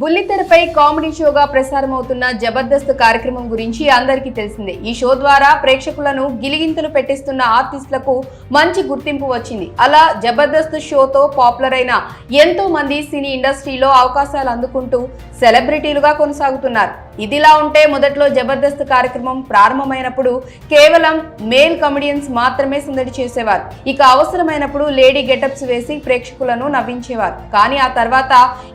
బుల్లితెరపై comedy షోగా ప్రసారమవుతున్న Jabardasth కార్యక్రమం గురించి అందరికీ తెలిసిందే. ఈ షో ద్వారా ప్రేక్షకులను గిలిగింతలు పెట్టిస్తున్న ఆర్టిస్టులకు మంచి గుర్తింపు వచ్చింది. అలా జబర్దస్త్ షోతో పాపులర్ అయిన ఎంతో మంది సినీ ఇండస్ట్రీలో అవకాశాలు అందుకుంటూ సెలబ్రిటీలుగా కొనసాగుతున్నారు. ఇదిలా ఉంటే మొదట్లో జబర్దస్త్ కార్యక్రమం ప్రారంభమైనప్పుడు కేవలం మేల్ కమెడియన్స్ మాత్రమే సందడి చేసేవారు. ఇక అవసరమైనప్పుడు లేడీ గెటప్స్ వేసి ప్రేక్షకులను నవ్వించేవారు. కానీ ఆ తర్వాత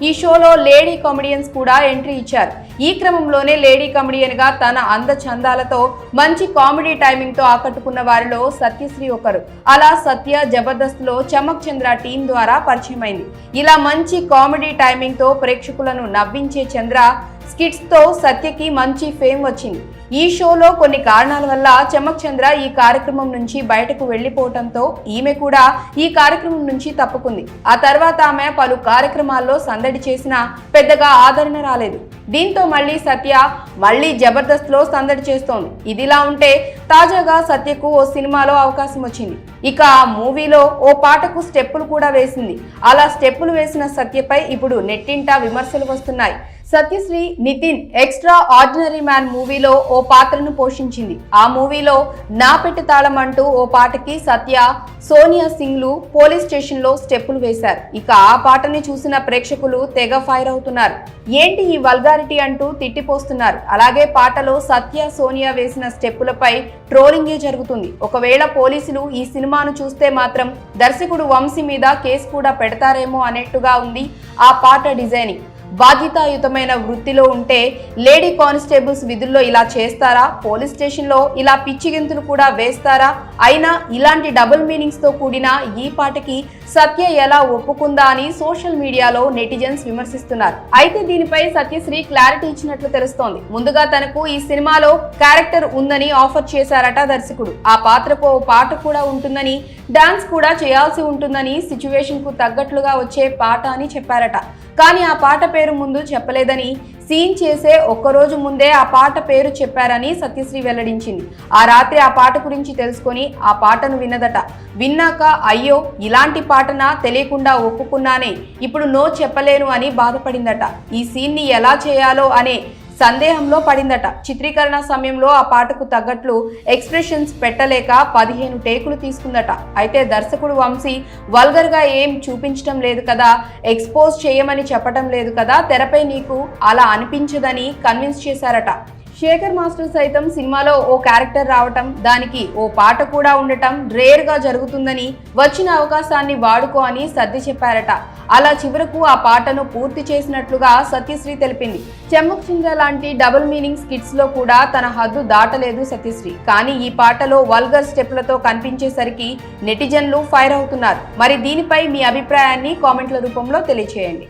ఈ షోలో లేడీ కామెడియన్స్ కూడా ఎంట్రీ ఇచ్చారు. ఈ క్రమంలోనే లేడీ కమెడియన్గా తన అందచందాలతో మంచి కామెడీ టైమింగ్తో ఆకట్టుకున్న వారిలో సత్యశ్రీ ఒకరు. అలా సత్య జబర్దస్త్లో చమక్ చంద్ర టీం ద్వారా పరిచయమైంది. ఇలా మంచి కామెడీ టైమింగ్తో ప్రేక్షకులను నవ్వించే చంద్ర స్కిట్స్తో సత్యకి మంచి ఫేమ్ వచ్చింది. ఈ షోలో కొన్ని కారణాల వల్ల చమక్ చంద్ర ఈ కార్యక్రమం నుంచి బయటకు వెళ్ళిపోవటంతో ఈమె కూడా ఈ కార్యక్రమం నుంచి తప్పుకుంది. ఆ తర్వాత ఆమె పలు కార్యక్రమాల్లో సందడి చేసినా పెద్దగా ఆదరణ రాలేదు. దీంతో మళ్ళీ సత్య మళ్ళీ జబర్దస్త్లో సందడి చేస్తోంది. ఇదిలా ఉంటే తాజాగా సత్యకు ఓ సినిమాలో అవకాశం వచ్చింది. ఇక ఆ మూవీలో ఓ పాటకు స్టెప్పులు కూడా వేసింది. అలా స్టెప్పులు వేసిన సత్యపై ఇప్పుడు నెట్టింటా విమర్శలు వస్తున్నాయి. Satyasri Nitin extraordinary man మూవీలో ఓ పాత్రను పోషించింది. ఆ మూవీలో నా పెట్టు తాళం అంటూ ఓ పాటకి సత్య సోనియా సింగ్లు పోలీస్ స్టేషన్లో స్టెప్పులు వేశారు. ఇక ఆ పాటని చూసిన ప్రేక్షకులు తెగ ఫైర్ అవుతున్నారు. ఏంటి ఈ వల్గారిటీ అంటూ తిట్టిపోస్తున్నారు. అలాగే పాటలో సత్య సోనియా వేసిన స్టెప్పులపై ట్రోలింగే జరుగుతుంది. ఒకవేళ పోలీసులు ఈ సినిమాను చూస్తే మాత్రం దర్శకుడు వంశీ మీద కేసు కూడా పెడతారేమో అనేట్టుగా ఉంది ఆ పాట డిజైనింగ్. బాధ్యతాయుతమైన వృత్తిలో ఉంటే లేడీ కానిస్టేబుల్స్ విధుల్లో ఇలా చేస్తారా? పోలీస్ స్టేషన్లో ఇలా పిచ్చిగింతులు కూడా వేస్తారా? అయినా ఇలాంటి డబుల్ మీనింగ్స్తో కూడిన ఈ పాటకి సత్య ఎలా ఒప్పుకుందా అని సోషల్ మీడియాలో నెటిజన్స్ విమర్శిస్తున్నారు. అయితే దీనిపై సత్యశ్రీ క్లారిటీ ఇచ్చినట్లు తెలుస్తోంది. ముందుగా తనకు ఈ సినిమాలో క్యారెక్టర్ ఉందని ఆఫర్ చేశారట దర్శకుడు. ఆ పాత్రకు ఓ పాట కూడా ఉంటుందని డాన్స్ కూడా చేయాల్సి ఉంటుందని సిచ్యువేషన్కు తగ్గట్లుగా వచ్చే పాట అని చెప్పారట. కానీ ఆ పాట పేరు ముందు చెప్పలేదని సీన్ చేసే ఒక్కరోజు ముందే ఆ పాట పేరు చెప్పారని సత్యశ్రీ వెల్లడించింది. ఆ రాత్రి ఆ పాట గురించి తెలుసుకొని ఆ పాటను విన్నదట. విన్నాక అయ్యో ఇలాంటి పాటన తెలియకుండా ఒప్పుకున్నానే. ఇప్పుడు నో చెప్పలేను అని బాధపడిందట. ఈ సీన్ని ఎలా చేయాలో అనే సందేహంలో పడిందట. చిత్రీకరణ సమయంలో ఆ పాటకు తగ్గట్లు ఎక్స్ప్రెషన్స్ పెట్టలేక పదిహేను టేకులు తీసుకుందట. అయితే దర్శకుడు వంశీ వల్గర్గా ఏం చూపించడం లేదు కదా ఎక్స్పోజ్ చేయమని చెప్పడం లేదు కదా తెరపై నీకు అలా అనిపించదని కన్విన్స్ చేశారట. శేఖర్ మాస్టర్ సైతం సినిమాలో ఓ క్యారెక్టర్ రావటం దానికి ఓ పాట కూడా ఉండటం రేర్గా జరుగుతుందని వచ్చిన అవకాశాన్ని వాడుకో అని సర్ది చెప్పారట. అలా చివరకు ఆ పాటను పూర్తి చేసినట్లుగా సత్యశ్రీ తెలిపింది. చెమ్మక్ చింద్ర లాంటి డబుల్ మీనింగ్ స్కిట్స్లో కూడా తన హద్దు దాటలేదు సత్యశ్రీ. కానీ ఈ పాటలో వల్గర్ స్టెప్లతో కనిపించేసరికి నెటిజన్లు ఫైర్ అవుతున్నారు. మరి దీనిపై మీ అభిప్రాయాన్ని కామెంట్ల రూపంలో తెలియచేయండి.